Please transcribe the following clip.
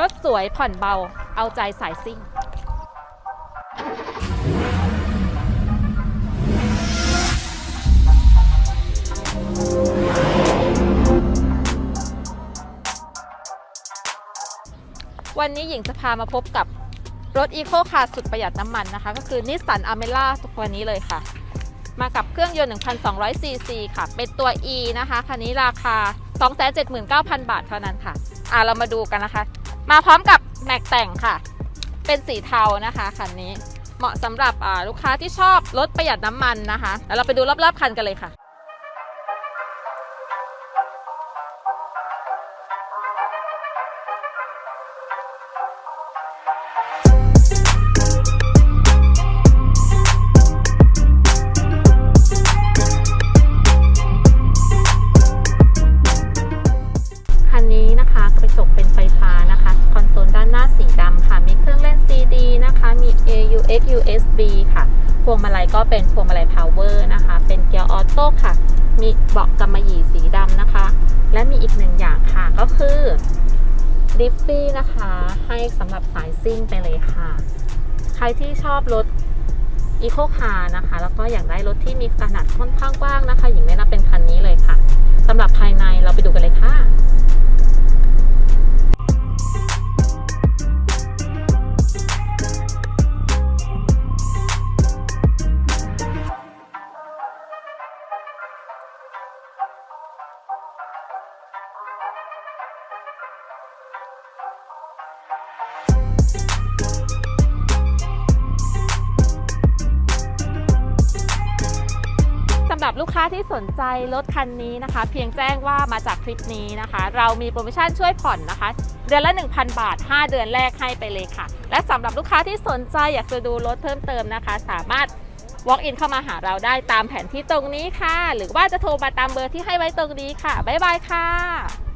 รถสวยผ่อนเบา เอาใจสายซิ่ง วันนี้หญิงจะพามาพบกับรถอีโคคาร์สุดประหยัดน้ำมันนะคะ ก็คือนิสสันอเมล่าตัวนี้เลยค่ะ มากับเครื่องยนต์1,200ซีซีค่ะ เป็นตัว E นะคะ คันนี้ราคา 279,000 บาทเท่านั้นค่ะ อ่าเรามาดูกันนะคะ มาพร้อมกับแม็กแต่งค่ะ เป็นสีเทานะคะคันนี้เหมาะสำหรับลูกค้าที่ชอบรถประหยัดน้ำมันนะคะแล้วเราไปดูรอบๆคันกันเลยค่ะ AUX USB ค่ะ พวงมาลัยก็เป็นพวงมาลัย power นะคะ เป็นเกียร์ออโต้ค่ะ มีเบาะกำมะหยี่สีดำนะคะ และมีอีกหนึ่งอย่างค่ะก็คือดิฟฟี่นะคะ ให้สำหรับสายซิ่งไปเลยค่ะ ใครที่ชอบรถอีโคคาร์นะคะ แล้วก็อยากได้รถที่มีขนาดค่อนข้างกว้างนะคะ หญิงแนะนำเป็นำหรับลูกค้าที่สนใจรถคันนี้นะคะ เพียงแจ้งว่ามาจากคลิปนี้นะคะ เรามีโปรโมชั่นช่วยผ่อนนะคะ เดือนละ 1,000 บาท 5 เดือนแรกให้ไปเลยค่ะ และสำหรับลูกค้าที่สนใจอยากจะดูรถเพิ่มเติมนะคะ สามารถ walk in เข้ามาหาเราได้ตามแผนที่ตรงนี้ค่ะ หรือว่าจะโทรมาตามเบอร์ที่ให้ไว้ตรงนี้ค่ะบ๊ายบายค่ะ